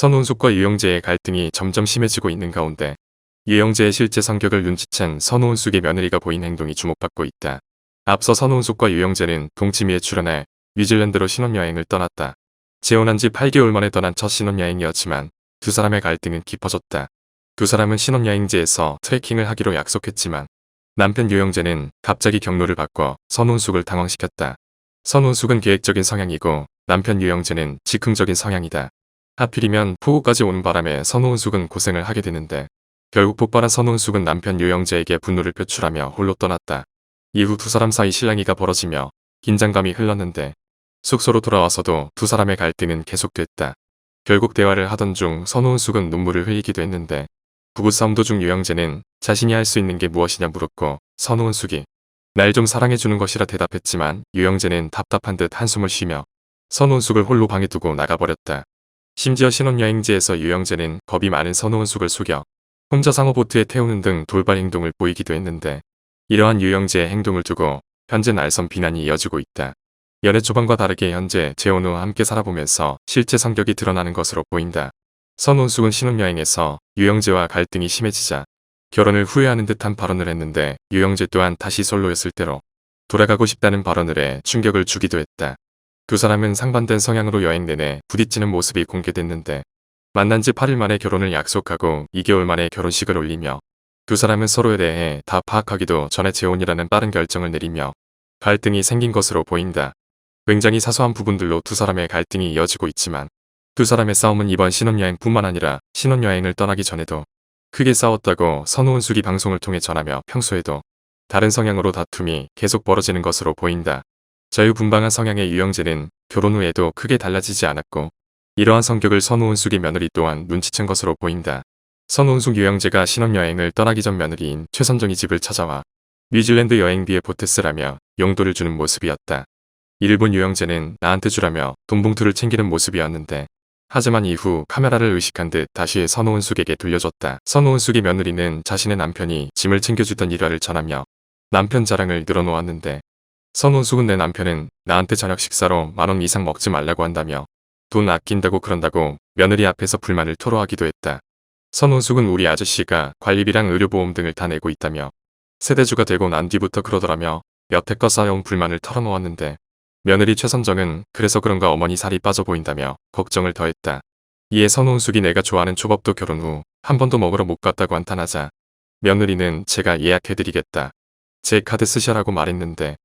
선호은숙과 유영재의 갈등이 점점 심해지고 있는 가운데 유영재의 실제 성격을 눈치챈 선호은숙의 며느리가 보인 행동이 주목받고 있다. 앞서 선호은숙과 유영재는 동치미에 출연해 뉴질랜드로 신혼여행을 떠났다. 재혼한 지 8개월 만에 떠난 첫 신혼여행이었지만 두 사람의 갈등은 깊어졌다. 두 사람은 신혼여행지에서 트레킹을 하기로 약속했지만 남편 유영재는 갑자기 경로를 바꿔 선혼숙을 당황시켰다. 선혼숙은 계획적인 성향이고 남편 유영재는 즉흥적인 성향이다. 하필이면 폭우까지 오는 바람에 선혼숙은 고생을 하게 되는데 결국 폭발한 선혼숙은 남편 유영재에게 분노를 표출하며 홀로 떠났다. 이후 두 사람 사이 실랑이가 벌어지며 긴장감이 흘렀는데 숙소로 돌아와서도 두 사람의 갈등은 계속됐다. 결국 대화를 하던 중 선호은숙은 눈물을 흘리기도 했는데 부부싸움 도중 유영재는 자신이 할 수 있는 게 무엇이냐 물었고 선호은숙이 날 좀 사랑해주는 것이라 대답했지만 유영재는 답답한 듯 한숨을 쉬며 선호은숙을 홀로 방에 두고 나가버렸다. 심지어 신혼여행지에서 유영재는 겁이 많은 선호은숙을 속여 혼자 상어보트에 태우는 등 돌발 행동을 보이기도 했는데 이러한 유영재의 행동을 두고 현재 날선 비난이 이어지고 있다. 연애 초반과 다르게 현재 재혼 후 함께 살아보면서 실제 성격이 드러나는 것으로 보인다. 선혼숙은 신혼여행에서 유영재와 갈등이 심해지자 결혼을 후회하는 듯한 발언을 했는데 유영재 또한 다시 솔로였을 때로 돌아가고 싶다는 발언을 해 충격을 주기도 했다. 두 사람은 상반된 성향으로 여행 내내 부딪히는 모습이 공개됐는데 만난 지 8일 만에 결혼을 약속하고 2개월 만에 결혼식을 올리며 두 사람은 서로에 대해 다 파악하기도 전에 재혼이라는 빠른 결정을 내리며 갈등이 생긴 것으로 보인다. 굉장히 사소한 부분들로 두 사람의 갈등이 이어지고 있지만 두 사람의 싸움은 이번 신혼여행뿐만 아니라 신혼여행을 떠나기 전에도 크게 싸웠다고 선우은숙이 방송을 통해 전하며 평소에도 다른 성향으로 다툼이 계속 벌어지는 것으로 보인다. 자유분방한 성향의 유영재는 결혼 후에도 크게 달라지지 않았고 이러한 성격을 선우은숙의 며느리 또한 눈치챈 것으로 보인다. 선우은숙 유영재가 신혼여행을 떠나기 전 며느리인 최선정이 집을 찾아와 뉴질랜드 여행 비에 보태쓰라며 용돈을 주는 모습이었다. 일본 유영재는 나한테 주라며 돈 봉투를 챙기는 모습이었는데 하지만 이후 카메라를 의식한 듯 다시 선호은숙에게 돌려줬다. 선호은숙의 며느리는 자신의 남편이 짐을 챙겨주던 일화를 전하며 남편 자랑을 늘어놓았는데 선호은숙은 내 남편은 나한테 저녁 식사로 만원 이상 먹지 말라고 한다며 돈 아낀다고 그런다고 며느리 앞에서 불만을 토로하기도 했다. 선호은숙은 우리 아저씨가 관리비랑 의료보험 등을 다 내고 있다며 세대주가 되고 난 뒤부터 그러더라며 여태껏 쌓여온 불만을 털어놓았는데 며느리 최선정은 그래서 그런가 어머니 살이 빠져 보인다며 걱정을 더했다. 이에 선호은숙이 내가 좋아하는 초밥도 결혼 후 한 번도 먹으러 못 갔다고 한탄하자 며느리는 제가 예약해드리겠다. 제 카드 쓰셔라고 말했는데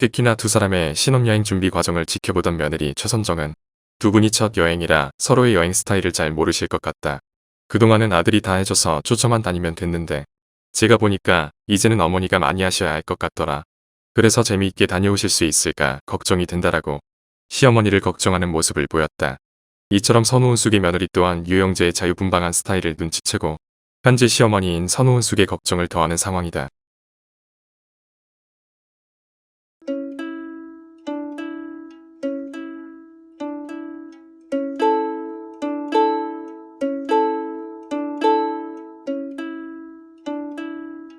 특히나 두 사람의 신혼여행 준비 과정을 지켜보던 며느리 최선정은 두 분이 첫 여행이라 서로의 여행 스타일을 잘 모르실 것 같다. 그동안은 아들이 다 해줘서 쫓아만 다니면 됐는데 제가 보니까 이제는 어머니가 많이 하셔야 할 것 같더라. 그래서 재미있게 다녀오실 수 있을까 걱정이 된다라고 시어머니를 걱정하는 모습을 보였다. 이처럼 선우은숙의 며느리 또한 유영재의 자유분방한 스타일을 눈치채고 현재 시어머니인 선우은숙의 걱정을 더하는 상황이다.